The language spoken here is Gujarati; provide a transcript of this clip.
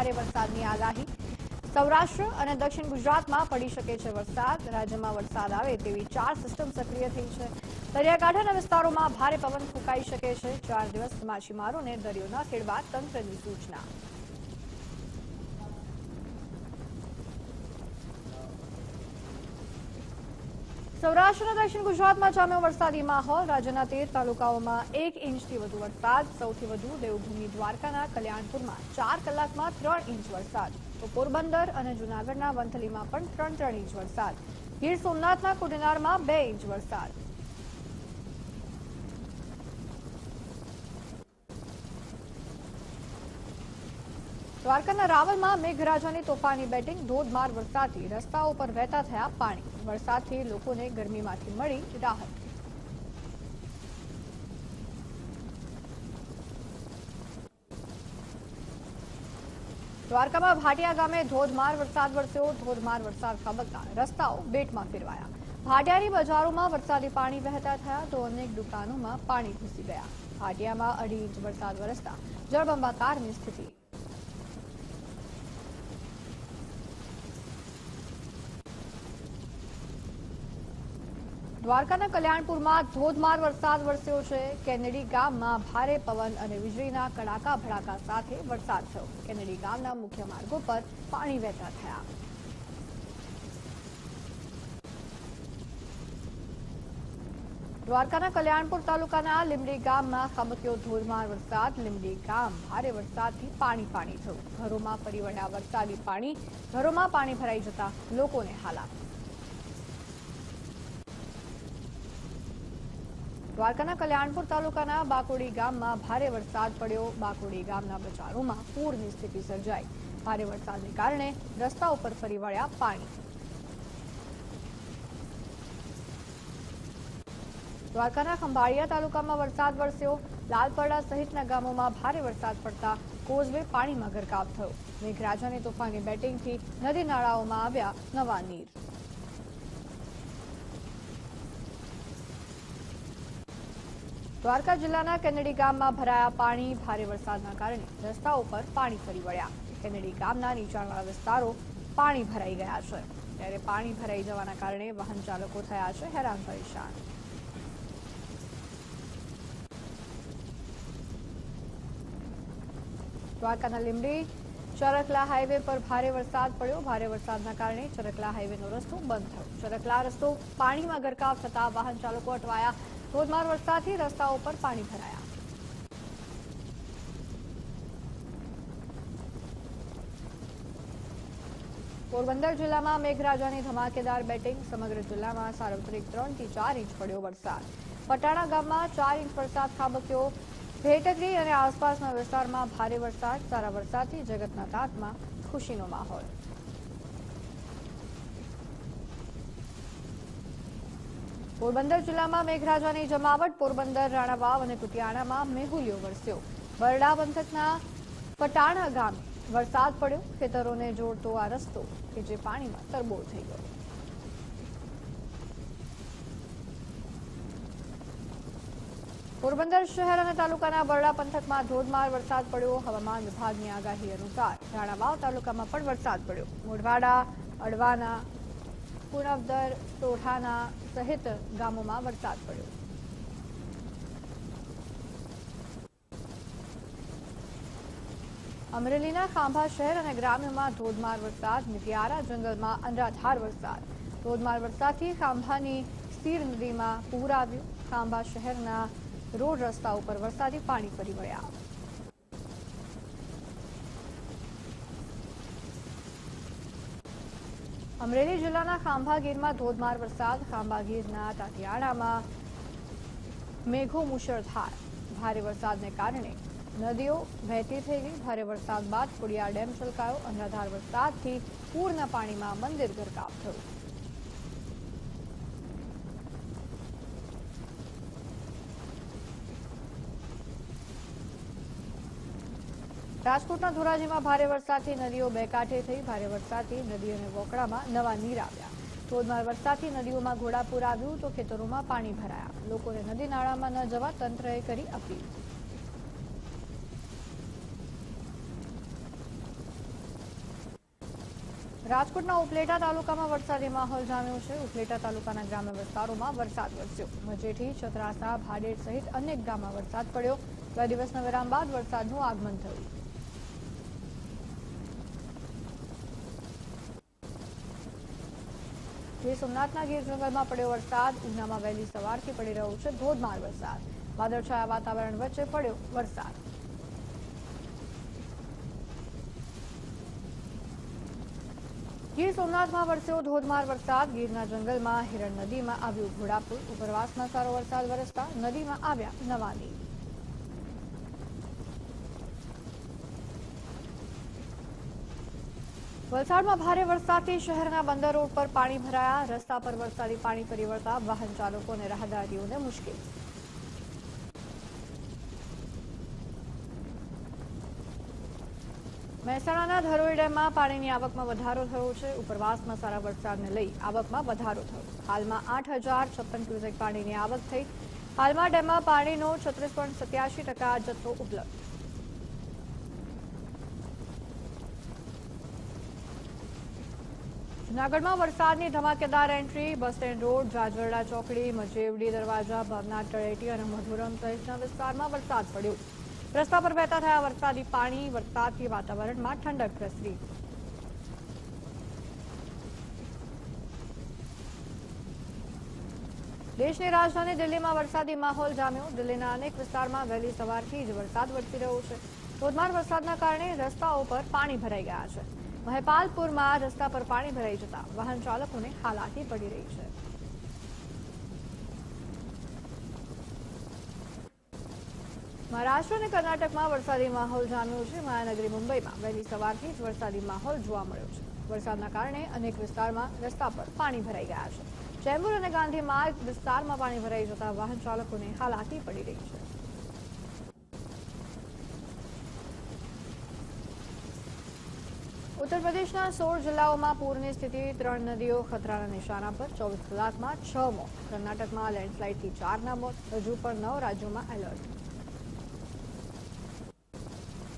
ભારે વરસાદની આગાહી. સૌરાષ્ટ્ર અને દક્ષિણ ગુજરાતમાં પડી શકે છે વરસાદ. રાજ્યમાં વરસાદ આવે તેવી ચાર સિસ્ટમ સક્રિય થઈ છે. દરિયાકાંઠાના વિસ્તારોમાં ભારે પવન ફૂંકાઈ શકે છે. ચાર દિવસ માછીમારોને દરિયો ન ખેડવા તંત્રની સૂચના. સૌરાષ્ટ્ર અને દક્ષિણ ગુજરાતમાં જામ્યો વરસાદી માહોલ. રાજ્યના તેર તાલુકાઓમાં એક ઇંચથી વધુ વરસાદ, સૌથી વધુ દેવભૂમિ દ્વારકાના કલ્યાણપુરમાં ચાર કલાકમાં ત્રણ ઇંચ વરસાદ. તો પોરબંદર અને જૂનાગઢના વંથલીમાં પણ ત્રણ ત્રણ ઇંચ વરસાદ. ગીર સોમનાથના કુડનારમાં બે ઇંચ વરસાદ. દ્વારકાના રાવલમાં મેઘરાજાની તોફાની બેટિંગ, ધોધમાર વરસાદથી રસ્તાઓ પર વહેતા થયા પાણી. વરસાદથી લોકોને ગરમીમાંથી મળી રાહત. દ્વારકામાં ભાટિયા ગામે ધોધમાર વરસાદ વરસ્યો. ધોધમાર વરસાદ ખાબકતા રસ્તાઓ બેટમાં ફેરવાયા. ભાટિયાની બજારોમાં વરસાદી પાણી વહેતા થયા તો અનેક દુકાનોમાં પાણી ઘૂસી ગયા. ભાટિયામાં અઢી ઇંચ વરસાદ વરસતા જળબંબાકારની સ્થિતિ દ્વારકાના કલ્યાણપુરમાં ધોધમાર વરસાદ વરસ્યો છે. કેનેડી ગામમાં ભારે પવન અને વીજળીના કડાકા ભડાકા સાથે વરસાદ થયો. કેનેડી ગામના મુખ્ય માર્ગો પર પાણી વહેતા થયા. દ્વારકાના કલ્યાણપુર તાલુકાના લીમડી ગામમાં ખાબક્યો ધોધમાર વરસાદ. લીમડી ગામ ભારે વરસાદથી પાણી પાણી થયું. ઘરોમાં ફરી વરસાદી પાણી, ઘરોમાં પાણી ભરાઈ જતા લોકોને હાલાત. દ્વારકાના કલ્યાણપુર તાલુકાના બાકોડી ગામમાં ભારે વરસાદ પડ્યો. બાકોડી ગામના બજારોમાં પૂરની સ્થિતિ સર્જાઈ. ભારે વરસાદને કારણે રસ્તા ઉપર ફરી વળ્યા પાણી. દ્વારકાના ખંભાળિયા તાલુકામાં વરસાદ વરસ્યો. લાલપરડા સહિતના ગામોમાં ભારે વરસાદ પડતા કોઝવે પાણીમાં ગરકાવ થયો. મેઘરાજાની તોફાની બેટિંગથી નદી નાળાઓમાં આવ્યા નવા નીર. દ્વારકા જિલ્લાના કેનેડી ગામમાં ભરાયા પાણી ભારે વરસાદના કારણે રસ્તાઓ પર પાણી ફરી વળ્યા. કેનેડી ગામના નીચાણવાળા વિસ્તારો પાણી ભરાઈ ગયા છે. ત્યારે પાણી ભરાઈ જવાના કારણે વાહન ચાલકો થયા છે હેરાન પરેશાન. દ્વારકાના લીમડી ચરકલા હાઈવે પર ભારે વરસાદ પડ્યો. ભારે વરસાદના કારણે ચરકલા હાઈવેનો રસ્તો બંધ થયો. ચરકલા રસ્તો પાણીમાં ગરકાવ થતા વાહન ચાલકો અટવાયા. ધોધમાર વરસાદથી રસ્તાઓ પર પાણી ભરાયા. પોરબંદર જિલ્લામાં મેઘરાજાની ધમાકેદાર બેટિંગ સમગ્ર જિલ્લામાં સાર્વત્રિક ત્રણથી ચાર ઇંચ પડ્યો વરસાદ. પટાણા ગામમાં ચાર ઇંચ વરસાદ ખાબક્યો. ભેટગરી અને આસપાસના વિસ્તારમાં ભારે વરસાદ, સારા વરસાદથી જગતના તાતમાં ખુશીનો માહોલ. પોરબંદર જિલ્લામાં મેઘરાજાની જમાવટ, પોરબંદર, રાણાવાવ અને કુટિયાણામાં મેહુલિયો વરસ્યો. બરડા પંથકના પટાણા ગામે વરસાદ પડ્યો. ખેતરોને જોડતો આ રસ્તો કે જે પાણીમાં તરબોળ થઈ ગયો. પોરબંદર શહેર અને તાલુકાના બરડા પંથકમાં ધોધમાર વરસાદ પડ્યો. હવામાન વિભાગની આગાહી અનુસાર રાણાવાવ તાલુકામાં પણ વરસાદ પડ્યો. મોઢવાડા, અડવાના પુનવદર સોઢાના સહિત ગામોમાં વરસાદ પડ્યો. અમરેલીના ખાંભા શહેર અને ગ્રામ્યમાં ધોધમાર વરસાદ મિતિયારા જંગલમાં અનરાધાર વરસાદ. ધોધમાર વરસાદથી ખાંભાની સીર નદીમાં પૂર આવ્યું. ખાંભા શહેરના રોડ રસ્તા ઉપર વરસાદી પાણી ફરી વળ્યા. અમરેલી જિલ્લાના ખાંભાગીરમાં ધોધમાર વરસાદ. ખાંભાગીરના તાતિયાણામાં મેઘો મુશળધાર ભારે વરસાદને કારણે નદીઓ વહેતી થઈ ગઈ ભારે વરસાદ બાદ ખોડિયાર ડેમ છલકાયો. અનરાધાર વરસાદથી પૂરના પાણીમાં મંદિર ગરકાવ થયું. રાજકોટના ધોરાજીમાં ભારે વરસાદથી નદીઓ બે કાંઠે થઈ. ભારે વરસાદથી નદી અને વોકડામાં નવા નીર આવ્યા. ધોધમાર વરસાદથી નદીઓમાં ઘોડાપુર આવ્યું તો ખેતરોમાં પાણી ભરાયા. લોકોને નદી નાળામાં ન જવા તંત્રએ કરી અપીલ. રાજકોટના ઉપલેટા તાલુકામાં વરસાદી માહોલ જામ્યો છે. ઉપલેટા તાલુકાના ગ્રામ્ય વિસ્તારોમાં વરસાદ વરસ્યો. મજેઠી છત્રાસા, ભાડેર સહિત અનેક ગામમાં વરસાદ પડ્યો. બે દિવસના વિરામ બાદ વરસાદનું આગમન થયું. ગીર સોમનાથના ગીર જંગલમાં પડ્યો વરસાદ, ઉનામાં વહેલી સવારથી પડી રહ્યો છે ધોધમાર વરસાદ. વાદળછાયા વાતાવરણ વચ્ચે પડ્યો વરસાદ. ગીર સોમનાથમાં વરસ્યો ધોધમાર વરસાદ. ગીરના જંગલમાં હિરણ નદીમાં આવ્યું ઘોડાપુર ઉપરવાસમાં સારો વરસાદ વરસતા નદીમાં આવ્યા નવા નીર વલસાડમાં ભારે વરસાદથી શહેરના બંદર રોડ પર પાણી ભરાયા. રસ્તા પર વરસાદી પાણી ફરી વાહન ચાલકો અને રાહદારીઓને મુશ્કેલી. મહેસાણાના ધરોઈ ડેમમાં પાણીની આવકમાં વધારો થયો છે. ઉપરવાસમાં સારા વરસાદને લઈ આવકમાં વધારો થયો. હાલમાં આઠ હજાર છપ્પન ક્યુસેક પાણીની આવક થઈ. હાલમાં ડેમમાં પાણીનો છત્રીસ પોઈન્ટ સત્યાસી ટકા જથ્થો ઉપલબ્ધ. જૂનાગઢમાં વરસાદની ધમાકેદાર entry, bus stand road Jajarda ચોકડી, મજેવડી દરવાજા, ભવનાથ તળેટી અને મધુરમ સહિતના વિસ્તારમાં વરસાદ પડ્યો. રસ્તા પર વહેતા થયા વરસાદી પાણી, વરસાદથી વાતાવરણમાં ઠંડક પ્રસરી. દેશની રાજધાની દિલ્હીમાં વરસાદી માહોલ જામ્યો. દિલ્હીના અનેક વિસ્તારમાં વહેલી સવારથી જ વરસાદ વરસી રહ્યો છે. ધોધમાર વરસાદના કારણે રસ્તાઓ પર પાણી ભરાઈ ગયા છે. મહેપાલપુરમાં રસ્તા પર પાણી ભરાઈ જતા વાહન ચાલકોને હાલાકી પડી રહી છે. મહારાષ્ટ્ર અને કર્ણાટકમાં વરસાદી માહોલ જામ્યો છે. મહાનગરી મુંબઈમાં વહેલી સવારથી જ વરસાદી માહોલ જોવા મળ્યો છે. વરસાદના કારણે અનેક વિસ્તારમાં રસ્તા પર પાણી ભરાઈ ગયા છે. ચેમ્બુર અને ગાંધી માર્ગ વિસ્તારમાં પાણી ભરાઈ જતા વાહન ચાલકોને હાલાકી પડી રહી છે. ઉત્તર પ્રદેશના સોળ જિલ્લાઓમાં પૂરની સ્થિતિ, ત્રણ નદીઓ ખતરાના નિશાના પર, ચોવીસ કલાકમાં છ મોત. કર્ણાટકમાં લેન્ડસ્લાઇડથી ચારના મોત. હજુ પણ નવ રાજ્યોમાં એલર્ટ